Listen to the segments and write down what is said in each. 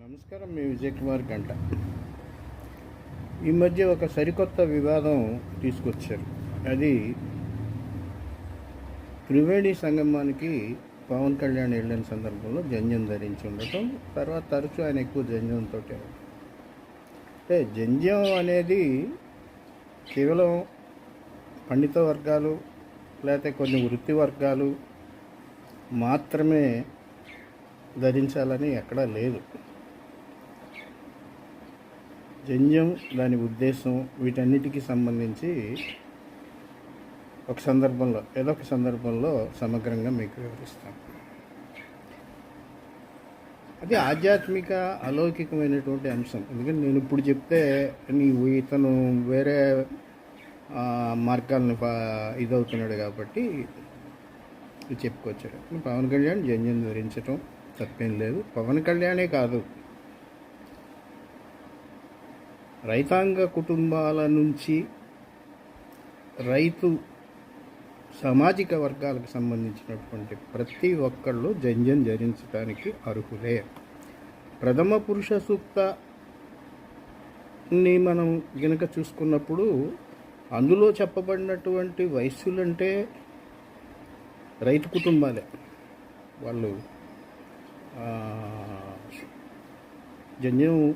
నమస్కారం మీ విజయ్ కుమార్ గంట. ఈ మధ్య ఒక సరికొత్త వివాదం తీసుకొచ్చారు. అది త్రివేణి సంగమానికి పవన్ కళ్యాణ్ వెళ్ళిన సందర్భంలో జంజం ధరించి ఉండటం తర్వాత తరచూ ఆయన ఎక్కువ జంజంతో అంటే జంజం అనేది కేవలం పండిత వర్గాలు లేకపోతే కొన్ని వృత్తి వర్గాలు మాత్రమే ధరించాలని ఎక్కడా లేదు. జంజం దాని ఉద్దేశం వీటన్నిటికీ సంబంధించి ఒక సందర్భంలో ఏదో ఒక సందర్భంలో సమగ్రంగా మీకు వివరిస్తాం. అది ఆధ్యాత్మిక అలౌకికమైనటువంటి అంశం. ఎందుకంటే నేను ఇప్పుడు చెప్తే నీవు ఇతను వేరే మార్గాలను ఇదవుతున్నాడు కాబట్టి చెప్పుకొచ్చాడు. పవన్ కళ్యాణ్ జంజం ధరించటం తప్పేం లేదు. పవన్ కళ్యాణే కాదు. రైతాంగ కుటుంబాల నుంచి రైతు సామాజిక వర్గాలకు సంబంధించినటువంటి ప్రతి ఒక్కళ్ళు జంజం జరించడానికి అర్హులే. ప్రథమ పురుష సూక్తని మనం గనక చూసుకున్నప్పుడు అందులో చెప్పబడినటువంటి వయస్సులంటే రైతు కుటుంబాలే. వాళ్ళు జంజం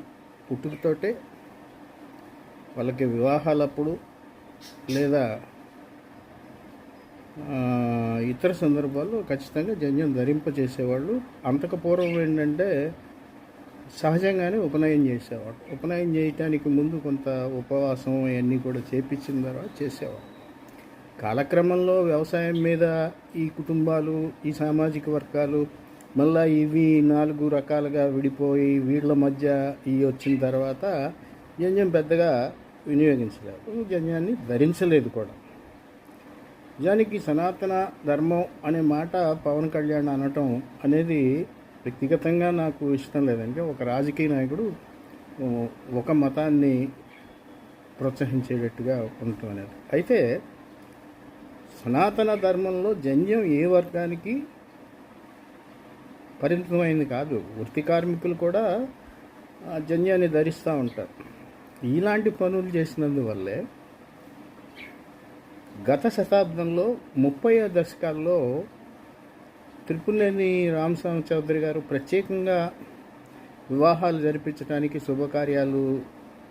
పుట్టుకతోటే వాళ్ళకి వివాహాలప్పుడు లేదా ఇతర సందర్భాల్లో ఖచ్చితంగా జంజం ధరింపచేసేవాళ్ళు అంతకు పూర్వం ఏంటంటే సహజంగానే ఉపనయనం చేసేవాడు ఉపనయనం చేయటానికి ముందు కొంత ఉపవాసం అవన్నీ కూడా చేపించిన తర్వాత చేసేవాడు కాలక్రమంలో వ్యవసాయం మీద ఈ కుటుంబాలు ఈ సామాజిక వర్గాలు మళ్ళా ఇవి నాలుగు రకాలుగా విడిపోయి వీళ్ళ మధ్య ఇవి వచ్చిన తర్వాత జంజం పెద్దగా వినియోగించలేదు. జన్యాన్ని ధరించలేదు కూడా. నిజానికి సనాతన ధర్మం అనే మాట పవన్ కళ్యాణ్ అనటం అనేది వ్యక్తిగతంగా నాకు ఇష్టం లేదంటే ఒక రాజకీయ నాయకుడు ఒక మతాన్ని ప్రోత్సహించేటట్టుగా ఉండటం అనేది. అయితే సనాతన ధర్మంలో జన్యం ఏ వర్గానికి పరిమితమైంది కాదు. వృత్తి కార్మికులు కూడా జన్యాన్ని ధరిస్తూ ఉంటారు. ఇలాంటి పనులు చేసినందువల్లే గత శతాబ్దంలో ముప్పై దశకాల్లో త్రిపునేని రామస్వామి చౌదరి గారు ప్రత్యేకంగా వివాహాలు జరిపించడానికి శుభకార్యాలు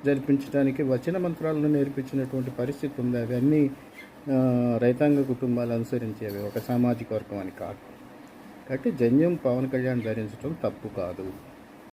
జరిపించడానికి వచన మంత్రాలను నేర్పించినటువంటి పరిస్థితి ఉంది. అవన్నీ రైతాంగ కుటుంబాలు అనుసరించేవి. ఒక సామాజిక వర్గం అని కాదు. కాబట్టి జంజం పవన్ కళ్యాణ్ ధరించడం తప్పు కాదు.